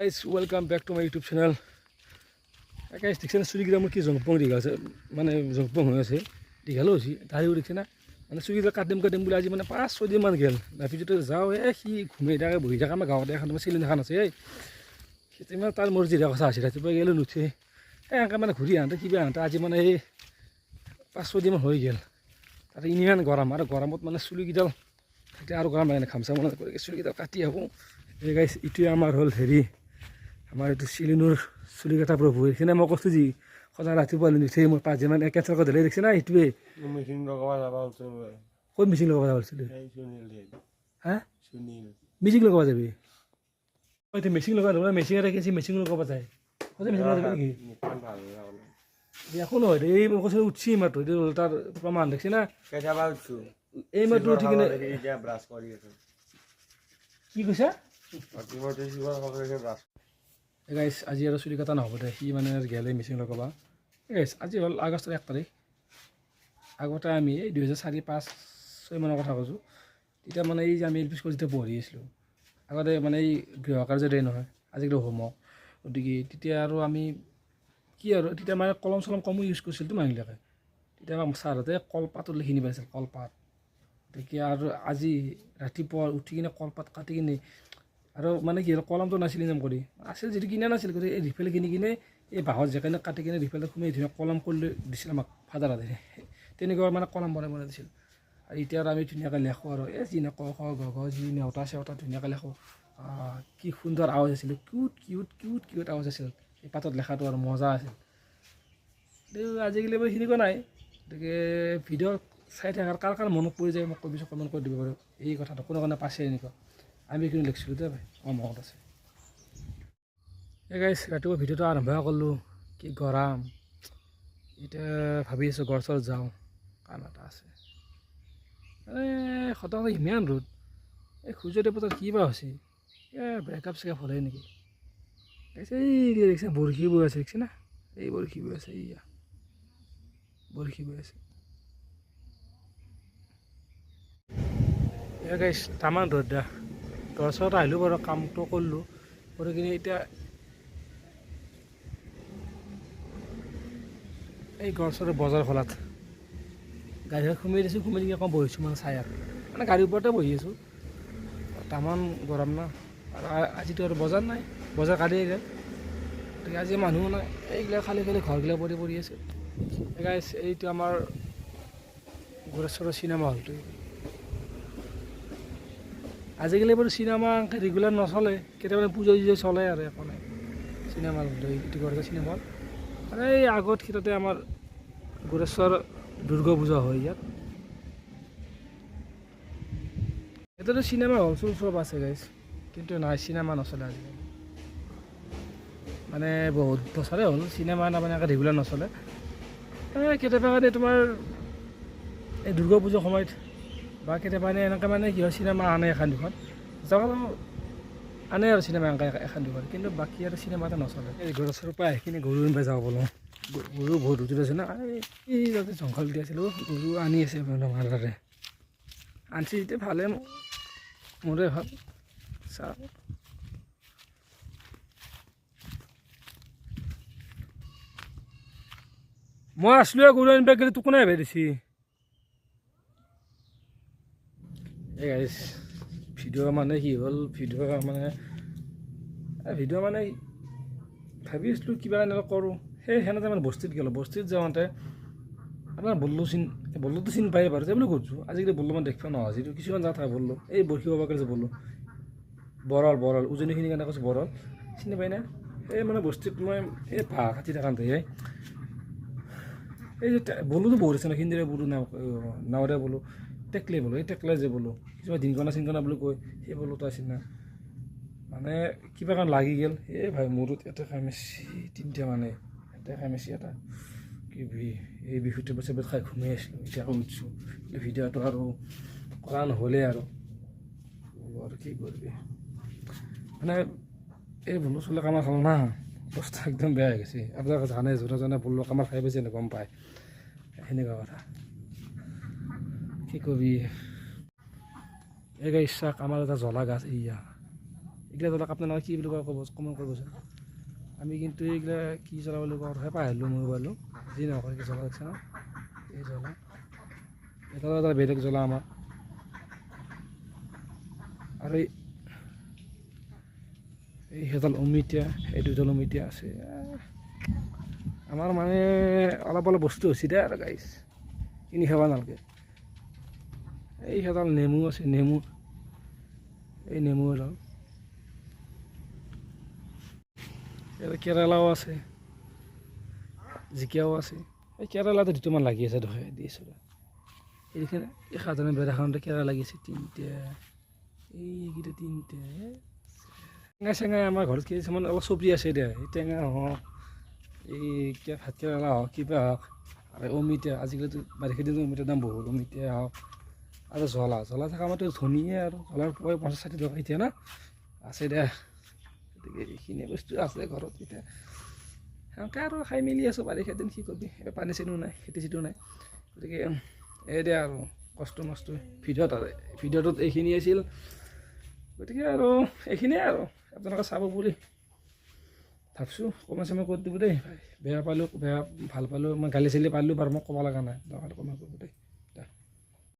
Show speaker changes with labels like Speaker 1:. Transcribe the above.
Speaker 1: Guys welcome back to my YouTube channel guys দেখিছে না? মোৰ কি জংপং দীঘল আছে? মানে জংপং হৈ আছে। দীঘালো হৈছে দাঢ়িও দেখিছে না? মানে চুলিকেইটা কাটিম কাটিম বুলি আজি মানে পাঁচ ছয়দিনমান গ'ল। ৰাতিটো যাওঁ এই সি ঘুমি থাকে, বহি থাকে, আমাৰ গাঁৱতে এখন তোমাৰ এখন আছে, এই। মানে তাৰ মোৰ জিৰা কথা আছে, ৰাতিপুৱা গ'লে নুঠে। এই এনেকৈ মানে ঘূৰি আহোঁতে কিবা আহোঁতে আজি মানে এই পাঁচ ছয়দিনমান হৈ গ'ল। তাতে ইমান গৰম, আৰু গৰমত মানে চুলিকেইডাল থাকিলে আৰু গৰম লাগে না ঘামচা মানে চুলিকেইডাল কাটি আহোঁ। এই গাইছ ইটোৱে আমাৰ হ'ল হেৰি। আমাৰ এইটো চিলিনুৰ চুলি কটা প্ৰভু মই কৈছোঁ যি সদায় ৰাতিপুৱা নুঠে মই পাঁচদিনমান একেচৰ ধৰি দেখিছে না এইটোৱে।
Speaker 2: মেচিন লগাব
Speaker 1: ক'ত মিচিং লগাব যাব
Speaker 2: দেৱ।
Speaker 1: হা? মিচিং লগাব যাবি। এতিয়া মেচিং লগাব যাব মেচিং কিনিছে মেচিং লগাব যায়। সদায় মেচিং লগাব নেকি? একো নহয় এই মই কৈছোঁ উঠছি মাত্ৰ তাৰ প্ৰমাণ দেখিছে না। এই মাত্ৰ উঠি কিনে
Speaker 2: কৰি
Speaker 1: কি কৈছা? গাইছ আজি আৰু চুলি কটা নহ'ব দে সি মানে গেলে মেচিন লগাবা গাইছ আজি হ'ল আগষ্টৰ এক তাৰিখ। আগতে আমি এই দুহেজাৰ চাৰি পাঁচ ছয়মানৰ কথা কৈছোঁ। তেতিয়া মানে এই যে আমি এল পি স্কুলত যেতিয়া পঢ়ি আছিলোঁ। আগতে মানে এই গৃহ কাৰ্য দিয়ে নহয় আজিকালি হোমৱৰ্ক। গতিকে তেতিয়া আৰু আমি কি আৰু তেতিয়া মানে কলম চলম কমো ইউজ কৰিছিলতো মানুহবিলাকে। তেতিয়া আমাক ছাৰহঁতে কলপাতত লিখি নিব লাগিছিল কলপাত। গতিকে আৰু আজি ৰাতিপুৱা উঠি কিনে কলপাত কাটি কিনে আৰু মানে কি কলমটো নাছিল নাম কৰি আছিল যিটো কিনা নাছিল, গতিকে এই ৰিফেল কিনি কিনে এই বাঁহৰ জেকেনে কাটি কিনে ৰিফেলত সোমাই ধুনীয়া কলম কৰি দিছিল আমাক ফাদাৰহঁতে তেনেকুৱা মানে কলম বনাই বনাই দিছিল। আৰু এতিয়া আৰু আমি ধুনীয়াকৈ লেখোঁ আৰু, এই যি ক, খ, গ, ঘ, যি নেওতা চেওতা ধুনীয়াকৈ লেখোঁ। কি সুন্দৰ আৱাজ আছিল, কিউট কিউট কিউট কিউট আৱাজ আছিল। এই পাতত লেখাটো আৰু মজা আছিল। আজিকালি বাৰু সেনেকুৱা নাই। গতিকে ভিডিঅ' চাই থকাৰ কাৰ কাৰ মনত পৰি যায় মোক কবিছোঁ কমেণ্ট কৰি দিব বাৰু এই কথাটো, কোনো কাৰণে পাইছে এনেকুৱা। আমি এইখিনি লিখিছিলোঁ দেই ভাই মনত আছে। এই গাইছ ৰাতিপুৱা ভিডিঅ'টো আৰম্ভ কৰিলোঁ, কি গৰম। এতিয়া ভাবি আছোঁ ঘৰ চৰ যাওঁ, কাম এটা আছে। মানে সদায় ইমান ৰ'দ। এই সূৰ্যদেৱ বতৰ কি বা হৈছে? এই ব্ৰেকআপ চেকআপ হ'লে নেকি? দেখিছে, এই দেখিছে, বৰশী বৈ আছে, দেখিছে না? এই বৰশী বৈ আছে, এইয়া। বৰশী বৈ আছে। এয়া গাইছ তামান ৰ'দ দা। ঘৰ আহিলোঁ বাৰু, কামটো কৰিলোঁ। কৰি কিনে এতিয়া এই ঘৰ চৰৰ বজাৰ খোলাত গাড়ী সোমাই দিছোঁ, সোমাই দি অকণ বহিছোঁ মানে চাই আৰু মানে গাড়ীৰ ওপৰতে বহি আছোঁ। তামান গৰম না। আৰু আজিতো আৰু বজাৰ নাই, বজাৰ কালি গ'ল। গতিকে আজি মানুহো নাই। এইগিলা খালী খালী ঘৰগিলা পৰি পৰি আছে। এইটো আমাৰ গোৰেশ্বৰৰ চিনেমা হলটো আজিকালি বাৰু চিনেমা ৰেগুলাৰ নচলে কেতিয়াবা পুজা চুজা চলে আৰু একো নাই। চিনেমা হলটো ইটো ঘৰতে চিনেমা হল। এই আগত সিহঁতে আমাৰ গোৰেশ্বৰ দুৰ্গা পূজা হয় ইয়াত। এতিয়াতো চিনেমা হল চল চব আছে গাইছ কিন্তু নাই চিনেমা নচলে আজিকালি। মানে বহুত বছৰে হ'ল চিনেমা তাৰমানে এনেকৈ ৰেগুলাৰ নচলে। এই কেতিয়াবা তোমাৰ এই দুৰ্গা পূজাৰ সময়ত বা কেতিয়াবা এনে এনেকৈ মানে কি হয় চিনেমা আনে এখন দুখন জগত আনে আৰু চিনেমা এনেকৈ এখন দুখন কিন্তু বাকী আৰু চিনেমা এটা নচলে এই ঘৰৰ ওচৰৰ পৰা আহিখিনি গৰু আনিব যাব গ- গৰু বহুত দূৰত আছে না এই- তাতে জংঘল দি আছিলোঁ গৰু আনি আছে মানে আমাৰ তাতে আনছি যেতিয়া ভালে মোৰে ভালো চা মই আছিলোঁ গৰু আনিব গ'লে তোক কোনে ভাবি দিছি এই গাইছ ভিডিঅ' মানে কি হ'ল? ভিডিঅ' মানে ভিডিঅ' মানে ভাবি আছিলোঁ কিবা এনেকৈ কৰোঁ। সেই সেনেকৈ মানে বস্তিত গ'লোঁ। বস্তিত যাওঁতে আপোনাৰ বল্লু চিন, বল্লুটো চিন পায়ে বাৰু, যে বুলি কৈছোঁ আজিকালি বল্লু মানে দেখিব নহয়, যিটো কিছুমান জাত থাকে বল্লু। এই বৰশী বাব কৰিছে বল্লু। বৰল বৰল, উজনিখিনি কাৰণে কৈছোঁ বৰল। চিনি পাই না? এই মানে বস্তিত মই, এই ভাহ কাটি থাকাতে এই যে বলুটো বহুত আছে ন হিন্দীৰে বলো, নাও, নাৱৰে বলো। টেকলে বলো, এই টেকলে যে বলো কিছুমান দিনকনা চিনকনা বুলি কয়, সেই বলোটো আছিল না মানে কিবা কাৰণ লাগি গ'ল। এই ভাই মোৰো এটা খাইমেচি তিনিটা মানে এটা খাইমেচি এটা। কি এই বিহুটো বছৰ খাই ঘুমাই আছিলোঁ, এতিয়া আকৌ উঠিছোঁ ভিডিঅ'টো আৰু কৰা নহ'লে আৰু। আৰু কি কৰিবি। মানে এই বলো চলে কামাৰ খালোঁ না অৱস্থা একদম বেয়া হৈ গৈছে। আপোনালোকে জানে, যোনে যোনে বলো কামাৰ খাই পাইছে গম পায়। সেনেকুৱা কথা। কি কবি? এই ইচ্ছা আমাৰ এটা জ্বলা গাছ এইয়া এইগিলা জ্বলাক আপোনালোকে কি বুলি কয় ক'ব কমেণ্ট কৰিবচোন আমি কিন্তু এইগিলা কি জ্বলা বুলি কওঁহে পাহৰিলোঁ মই বাৰু যি নকয় কি জ্বলা দেখছে ন? এই জ্বলা। এটা এটা বেলেগ জ্বলা আমাৰ। আৰু এই সেইডাল অমিতা এই দুডাল অমিতা আছে। আমাৰ মানে অলপ অলপ বস্তু হৈছে দে আৰু গাইছ কিনি খাব নালাগে। এই সেইডাল নেমু আছে, নেমু। এই নেমু এডাল ইয়াতে কেৰেলাও আছে, জিকাও আছে। এই কেৰেলাটো দুটামান লাগি আছে দেখে দি আছোঁ। এইখানে এই সাধাৰণ বেৰাখনতে কেৰেলা লাগিছে তিনিটা। এইকেইটা তিনিটা। টেঙা চেঙা, আমাৰ ঘৰত কিছুমান অলপ চব্জি আছে দে টেঙা হওক, এই ভাত কেৰেলা হওক, কিবা হওক, আৰু অমিতা। আজিকালিতো বাৰিষা দিনত অমিতাৰ দাম বহুত, অমিতা হওক। আৰু জ্বলা জ্বলা থকা মাত্ৰ ধনীয়ে আৰু জ্বলাৰ প্ৰায় পঞ্চাছ ষাঠি টকা এতিয়া না। আছে দে। গতিকে এইখিনি বস্তু আছে ঘৰত এতিয়া। সেনেকৈ আৰু খাই মেলি আছোঁ বাৰিষা দিন কি এই পানী চানীও নাই খেতি চেতিও নাই। গতিকে এই দে আৰু কষ্ট মষ্ট ভিডিঅ'ত ভিডিঅ'টোত এইখিনি আছিল। গতিকে আৰু এইখিনিয়ে আৰু আপোনালোকে চাব বুলি। ভাবছোঁ কমেণ্ট চমেণ্ট কৰি দিব দেই। বেয়া পালোঁ বেয়া ভাল পালোঁ মই গালি চালি পাৰিলোঁ বাৰু মই ক'ব লগা নাই। আপোনালোকে কমেণ্ট কৰিব দেই।